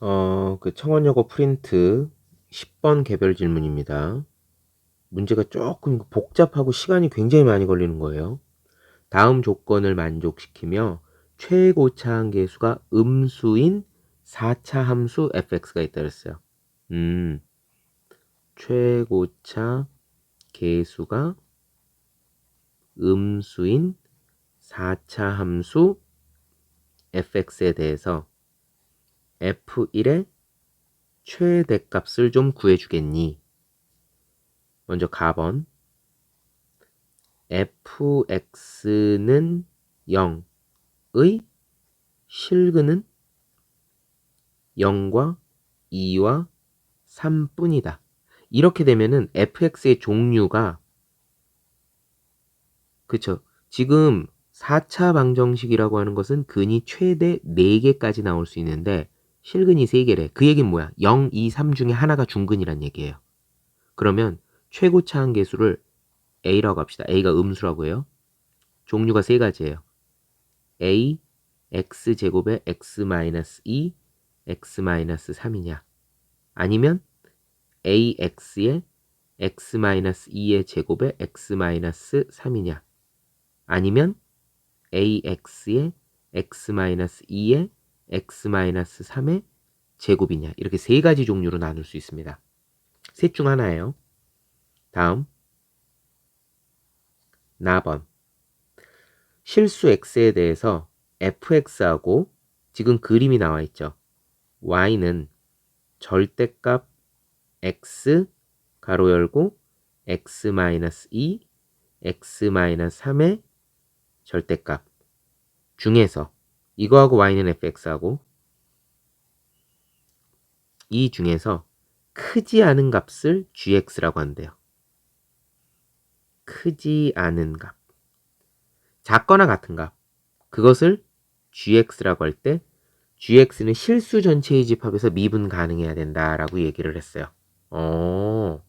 어, 그 청원여고 프린트 10번 개별 질문입니다. 문제가 조금 복잡하고 시간이 굉장히 많이 걸리는 거예요. 다음 조건을 만족시키며 최고 차항 계수가 음수인 4차 함수 fx가 있다 그랬어요. 음, 최고차 계수가 음수인 4차 함수 fx에 대해서 f1의 최대값을 좀 구해주겠니? 먼저 가번 fx는 0의 실근은 0과 2와 3뿐이다. 이렇게 되면은 fx의 종류가 그쵸. 지금 4차 방정식이라고 하는 것은 근이 최대 4개까지 나올 수 있는데 실근이 3개래. 그 얘기는 뭐야? 0, 2, 3 중에 하나가 중근이란 얘기예요. 그러면 최고 차항 계수를 a라고 합시다. a가 음수라고 해요. 종류가 세 가지예요. a, x제곱에 x-2, x-3이냐. 아니면 ax의 x-2의 제곱에 x-3이냐. 아니면 ax의 x-2의 x-3의 제곱이냐. 이렇게 세 가지 종류로 나눌 수 있습니다. 셋 중 하나예요. 다음 나번 실수 x에 대해서 fx하고 지금 그림이 나와 있죠. y는 절대값 x 가로 열고 x-2 x-3의 절대값 중에서 이거하고 y는 fx하고 이 중에서 크지 않은 값을 gx라고 한대요. 크지 않은 값. 작거나 같은 값. 그것을 gx라고 할 때 gx는 실수 전체의 집합에서 미분 가능해야 된다라고 얘기를 했어요. 어.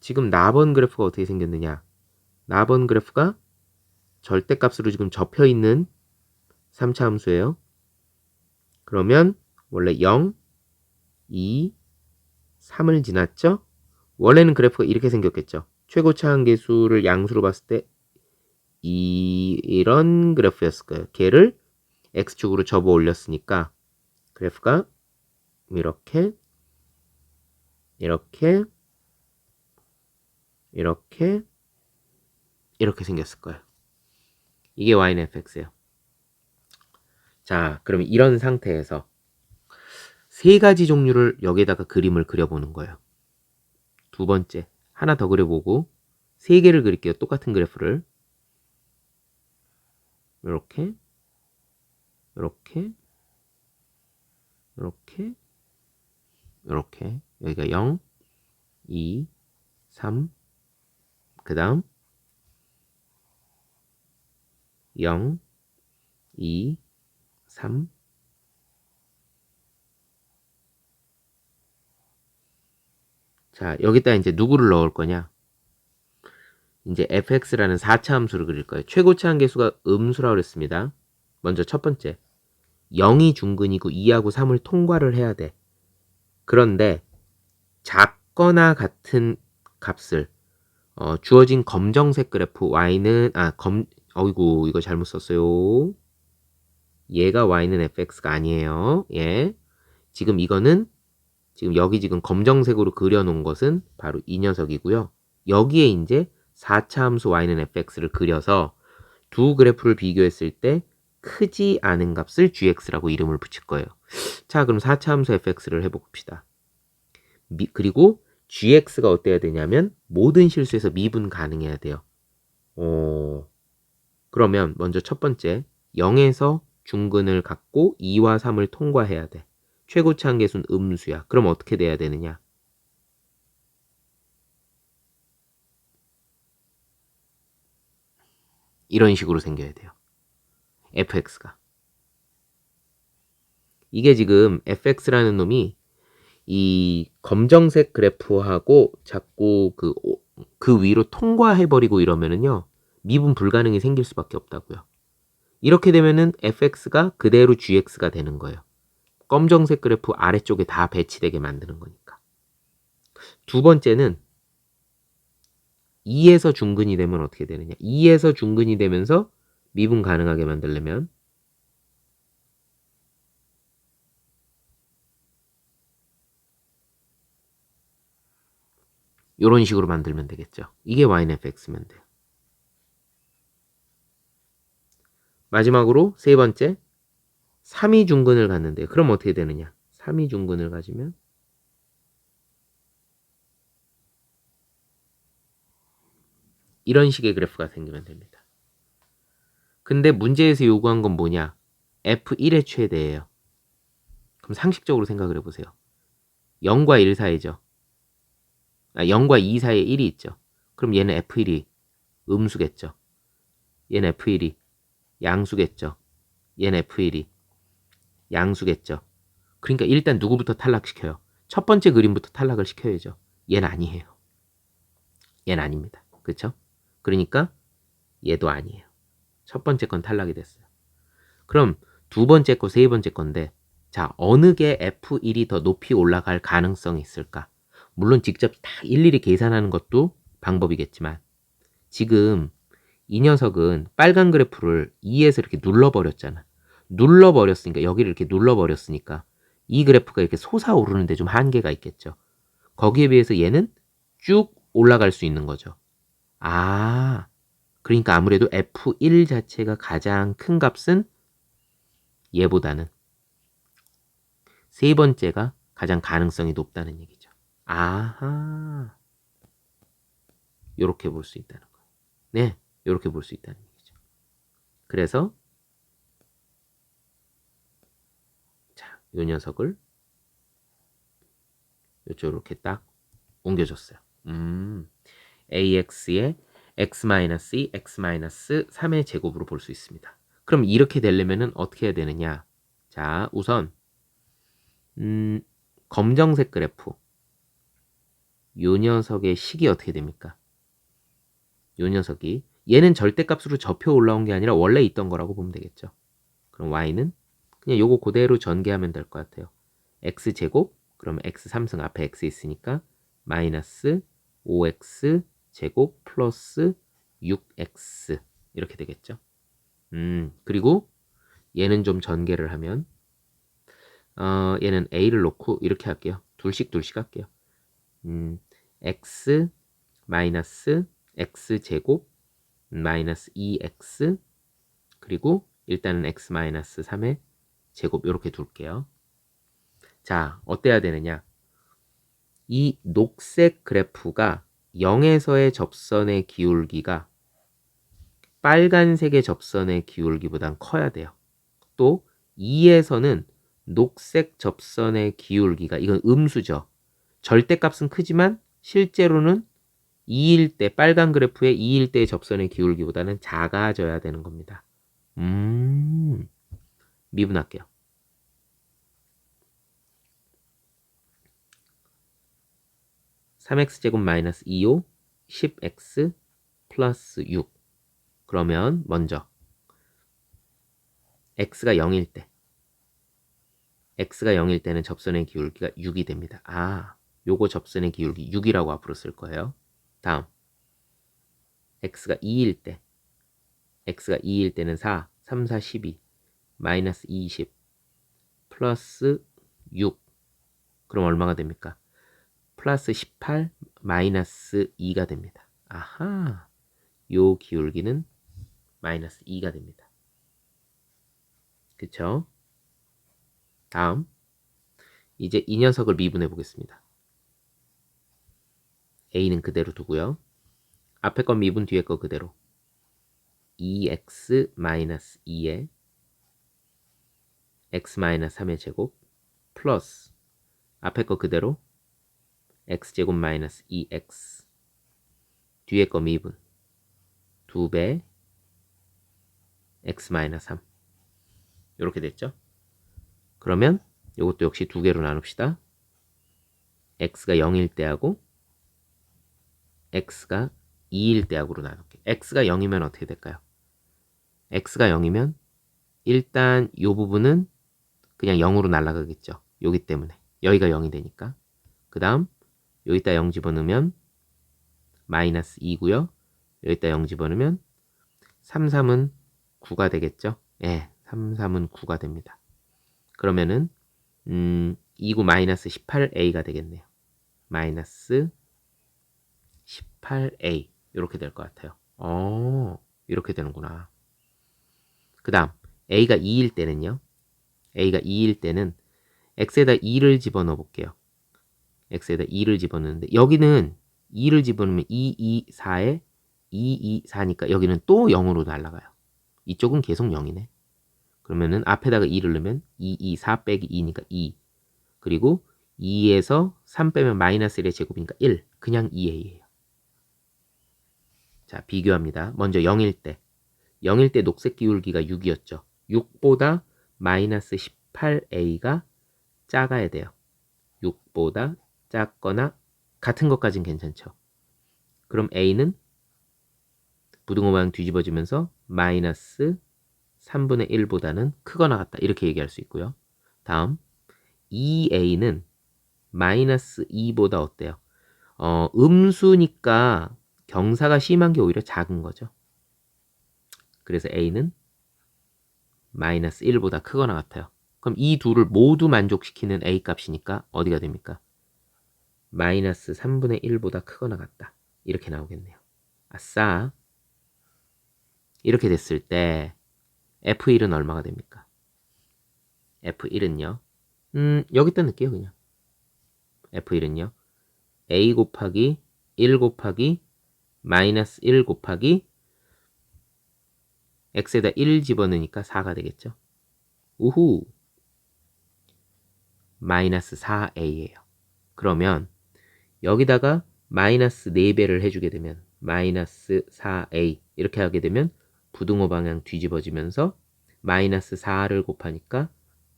지금 나번 그래프가 어떻게 생겼느냐? 나번 그래프가 절대값으로 지금 접혀 있는 3차 함수예요. 그러면 원래 0, 2, 3을 지났죠? 원래는 그래프가 이렇게 생겼겠죠. 최고차항 계수를 양수로 봤을 때 이, 이런 그래프였을 거예요. 걔를 x축으로 접어 올렸으니까 그래프가 이렇게 이렇게 이렇게 이렇게 생겼을 거예요. 이게 y는 fx예요. 자, 그러면 이런 상태에서 세 가지 종류를 여기에다가 그림을 그려보는 거예요. 두 번째, 하나 더 그려보고 세 개를 그릴게요. 똑같은 그래프를 이렇게 이렇게 이렇게 이렇게 여기가 0, 2, 3, 그 다음 0, 2, 3, 자, 여기다 이제 누구를 넣을 거냐? 이제 fx라는 4차 함수를 그릴 거예요. 최고차 함계수가 음수라고 그랬습니다. 먼저 첫 번째. 0이 중근이고 2하고 3을 통과를 해야 돼. 그런데 작거나 같은 값을 어, 주어진 검정색 그래프 y는 아 검 어이구 이거 잘못 썼어요. 얘가 y는 fx가 아니에요. 예. 지금 이거는 지금 여기 지금 검정색으로 그려놓은 것은 바로 이 녀석이고요. 여기에 이제 4차 함수 y는 fx를 그려서 두 그래프를 비교했을 때 크지 않은 값을 gx라고 이름을 붙일 거예요. 자, 그럼 4차 함수 fx를 해봅시다. 미, 그리고 gx가 어때야 되냐면 모든 실수에서 미분 가능해야 돼요. 어, 그러면 먼저 첫 번째 0에서 중근을 갖고 2와 3을 통과해야 돼. 최고치 한계수는 음수야. 그럼 어떻게 돼야 되느냐? 이런 식으로 생겨야 돼요. fx가. 이게 지금 fx라는 놈이 이 검정색 그래프하고 자꾸 그, 그 위로 통과해버리고 이러면은요, 미분 불가능이 생길 수밖에 없다고요. 이렇게 되면은 fx가 그대로 gx가 되는 거예요. 검정색 그래프 아래쪽에 다 배치되게 만드는 거니까. 두 번째는 2에서 중근이 되면 어떻게 되느냐? 2에서 중근이 되면서 미분 가능하게 만들려면 이런 식으로 만들면 되겠죠. 이게 YNFX면 돼요. 마지막으로 세 번째 3이 중근을 갖는데요. 그럼 어떻게 되느냐? 3이 중근을 가지면 이런 식의 그래프가 생기면 됩니다. 근데 문제에서 요구한 건 뭐냐? F1의 최대예요. 그럼 상식적으로 생각을 해보세요. 0과 1 사이죠. 아, 0과 2 사이에 1이 있죠. 그럼 얘는 F1이 음수겠죠. 얘는 F1이 양수겠죠. 얘는 F1이 양수겠죠. 그러니까 일단 누구부터 탈락시켜요? 첫 번째 그림부터 탈락을 시켜야죠. 얘는 아니에요. 얘는 아닙니다. 그쵸? 그러니까 얘도 아니에요. 첫 번째 건 탈락이 됐어요. 그럼 두 번째 거, 세 번째 건데, 자, 어느 게 F1이 더 높이 올라갈 가능성이 있을까? 물론 직접 다 일일이 계산하는 것도 방법이겠지만, 지금 이 녀석은 빨간 그래프를 2에서 이렇게 눌러버렸잖아. 눌러버렸으니까, 여기를 이렇게 눌러버렸으니까, 이 그래프가 이렇게 솟아오르는데 좀 한계가 있겠죠. 거기에 비해서 얘는 쭉 올라갈 수 있는 거죠. 아, 그러니까 아무래도 F1 자체가 가장 큰 값은 얘보다는 세 번째가 가장 가능성이 높다는 얘기죠. 아하. 요렇게 볼 수 있다는 거예요. 네, 요렇게 볼 수 있다는 얘기죠. 그래서 자, 요 녀석을 요쪽으로 이렇게 딱 옮겨줬어요. 음. ax의 x-2, x-3의 제곱으로 볼 수 있습니다. 그럼 이렇게 되려면 어떻게 해야 되느냐? 자, 우선 음, 검정색 그래프 요 녀석의 식이 어떻게 됩니까? 요 녀석이 얘는 절대값으로 접혀 올라온 게 아니라 원래 있던 거라고 보면 되겠죠. 그럼 y는 그냥 요거 그대로 전개하면 될 것 같아요. x제곱 그러면 x 3승 앞에 x 있으니까 마이너스 5x 제곱 플러스 6x 이렇게 되겠죠. 음, 그리고 얘는 좀 전개를 하면 어, 얘는 a를 놓고 이렇게 할게요. 둘씩 둘씩 할게요. 음, x 마이너스 x 제곱 마이너스 2x 그리고 일단은 x 마이너스 3의 제곱 이렇게 둘게요. 자, 어때야 되느냐? 이 녹색 그래프가 0에서의 접선의 기울기가 빨간색의 접선의 기울기보단 커야 돼요. 또 2에서는 녹색 접선의 기울기가 이건 음수죠. 절대값은 크지만 실제로는 2일 때 빨간 그래프의 2일 때의 접선의 기울기보다는 작아져야 되는 겁니다. 음. 미분할게요. 3x제곱 마이너스 2호 10x 플러스 6 그러면 먼저 x가 0일 때 x가 0일 때는 접선의 기울기가 6이 됩니다. 아, 요거 접선의 기울기 6이라고 앞으로 쓸 거예요. 다음 x가 2일 때 x가 2일 때는 4, 3, 4, 12 마이너스 20 플러스 6 그럼 얼마가 됩니까? 플러스 18 마이너스 2가 됩니다. 아하, 요 기울기는 마이너스 2가 됩니다. 그쵸? 다음, 이제 이 녀석을 미분해 보겠습니다. A는 그대로 두고요. 앞에 건 미분 뒤에 거 그대로 2x 마이너스 2에 x 마이너스 3의 제곱 플러스 앞에 거 그대로 x제곱 마이너스 2x 뒤에 거 미분 2배 x 마이너스 3 이렇게 됐죠? 그러면 이것도 역시 두 개로 나눕시다. x가 0일 때하고 x가 2일 때하고로 나눌게. x가 0이면 어떻게 될까요? x가 0이면 일단 이 부분은 그냥 0으로 날아가겠죠. 여기 때문에. 여기가 0이 되니까. 그 다음 여기다 0 집어넣으면 마이너스 2고요. 여기다 0 집어넣으면 3, 3은 9가 되겠죠. 예, 3, 3은 9가 됩니다. 그러면은 음, 2구 마이너스 18a가 되겠네요. 마이너스 18a 이렇게 될 것 같아요. 어, 이렇게 되는구나. 그 다음 a가 2일 때는요. a가 2일 때는 x에다 2를 집어넣어 볼게요. x에다 2를 집어넣는데 여기는 2를 집어넣으면 2, 2, 4에 2, 2, 4니까 여기는 또 0으로 날아가요. 이쪽은 계속 0이네. 그러면은 앞에다가 2를 넣으면 2, 2, 4 빼기 2니까 2. 그리고 2에서 3 빼면 마이너스 1의 제곱이니까 1. 그냥 2a예요. 자, 비교합니다. 먼저 0일 때. 0일 때 녹색 기울기가 6이었죠. 6보다 마이너스 18a가 작아야 돼요. 6보다 작거나 같은 것까진 괜찮죠. 그럼 a는 부등호 방향 뒤집어지면서 마이너스 3분의 1보다는 크거나 같다. 이렇게 얘기할 수 있고요. 다음 2a는 마이너스 2보다 어때요? 어, 음수니까 경사가 심한 게 오히려 작은 거죠. 그래서 a는 마이너스 1보다 크거나 같아요. 그럼 이 둘을 모두 만족시키는 a 값이니까 어디가 됩니까? 마이너스 3분의 1보다 크거나 같다. 이렇게 나오겠네요. 아싸. 이렇게 됐을 때 F1은 얼마가 됩니까? F1은요. 음, 여기다 넣을게요, 그냥. F1은요. A 곱하기 1 곱하기 마이너스 1 곱하기 x에다 1 집어넣으니까 4가 되겠죠. 우후. 마이너스 4a예요. 그러면 여기다가 마이너스 4배를 해주게 되면 마이너스 4a 이렇게 하게 되면 부등호 방향 뒤집어지면서 마이너스 4를 곱하니까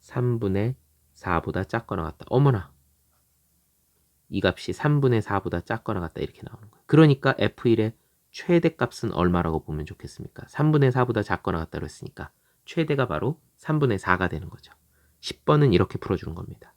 3분의 4보다 작거나 같다. 어머나. 이 값이 3분의 4보다 작거나 같다. 이렇게 나오는 거예요. 그러니까 F1의 최대값은 얼마라고 보면 좋겠습니까? 3분의 4보다 작거나 같다고 했으니까 최대가 바로 3분의 4가 되는 거죠. 10번은 이렇게 풀어주는 겁니다.